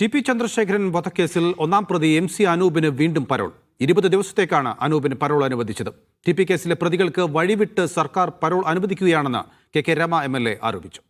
T P Chandrasekharan വധക്കേസിൽ ഒന്നാം പ്രതി എം സി അനൂപിന് വീണ്ടും പരോൾ. ഇരുപത് ദിവസത്തേക്കാണ് അനൂപിന് പരോൾ അനുവദിച്ചത്. ടി പി കേസിലെ പ്രതികൾക്ക് വഴിവിട്ട് സർക്കാർ parole അനുവദിക്കുകയാണെന്ന് K K Rama M L A ആരോപിച്ചു.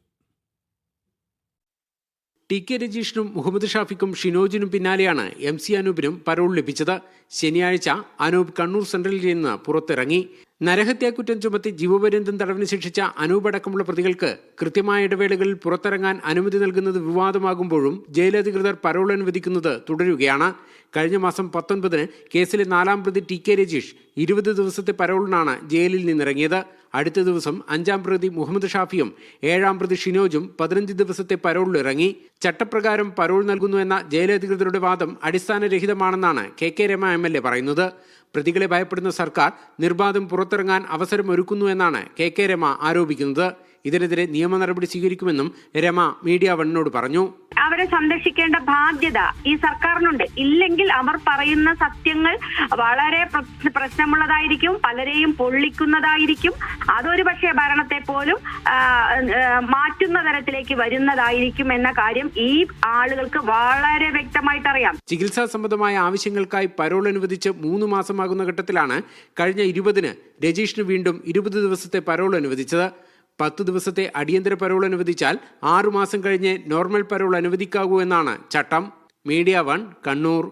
ടി കെ രജീഷിനും മുഹമ്മദ് ഷാഫിക്കും ഷിനോജിനും പിന്നാലെയാണ് എം സി അനൂപിനും പരോൾ ലഭിച്ചത്. ശനിയാഴ്ച അനൂപ് കണ്ണൂർ സെൻട്രലിൽ നിന്ന് പുറത്തിറങ്ങി. നരഹത്യാക്കുറ്റം ചുമത്തി ജീവപര്യന്തം തടവിന് ശിക്ഷിച്ച അനൂപ് അടക്കമുള്ള പ്രതികൾക്ക് കൃത്യമായ ഇടവേളകളിൽ പുറത്തിറങ്ങാൻ അനുമതി നൽകുന്നത് വിവാദമാകുമ്പോഴും ജയിലധികൃതർ പരോൾ അനുവദിക്കുന്നത് തുടരുകയാണ്. കഴിഞ്ഞ മാസം പത്തൊൻപതിന് കേസിലെ നാലാം പ്രതി ടി കെ രജീഷ് ഇരുപത് ദിവസത്തെ പരോളിനാണ് ജയിലിൽ നിന്നിറങ്ങിയത്. അടുത്ത ദിവസം അഞ്ചാം പ്രതി മുഹമ്മദ് ഷാഫിയും ഏഴാം പ്രതി ഷിനോജും പതിനഞ്ച് ദിവസത്തെ പരോളിലിറങ്ങി. ചട്ടപ്രകാരം പരോൾ നൽകുന്നുവെന്ന ജയിലധികൃതരുടെ വാദം അടിസ്ഥാനരഹിതമാണെന്നാണ് K K Rama M L A പറയുന്നത്. പ്രതികളെ ഭയപ്പെടുന്ന സർക്കാർ നിർബാധം പുറത്തിറങ്ങാൻ അവസരം ഒരുക്കുന്നു എന്നാണ് കെ കെ രമ ആരോപിക്കുന്നത്. ഇതിനെതിരെ നിയമ നടപടി സ്വീകരിക്കുമെന്നും രമ മീഡിയ വണ്ണിനോട് പറഞ്ഞു. അവരെ സംരക്ഷിക്കേണ്ട ബാധ്യത ഈ സർക്കാരിനുണ്ട്. ഇല്ലെങ്കിൽ അവർ പറയുന്ന സത്യങ്ങൾ വളരെ പ്ര- പ്രശ്നമുള്ളതായിരിക്കും പലരെയും പൊള്ളിക്കുന്നതായിരിക്കും. അതൊരു പക്ഷേ ഭരണത്തെ പോലും മാറ്റുന്ന തരത്തിലേക്ക് വരുന്നതായിരിക്കും എന്ന കാര്യം ഈ ആളുകൾക്ക് വളരെ വ്യക്തമായിട്ട് അറിയാം ചികിത്സാ സംബന്ധമായ ആവശ്യങ്ങൾക്കായി പരോൾ അനുവദിച്ച് മൂന്ന് മാസമാകുന്ന ഘട്ടത്തിലാണ് കഴിഞ്ഞ ഇരുപതിന് രജീഷിന് വീണ്ടും ഇരുപത് ദിവസത്തെ പരോൾ അനുവദിച്ചത്. പത്ത് ദിവസത്തെ അടിയന്തര പരോൾ അനുവദിച്ചാൽ ആറുമാസം കഴിഞ്ഞ് നോർമൽ പരോൾ അനുവദിക്കാവൂ എന്നാണ് ചട്ടം. Media one Kannur.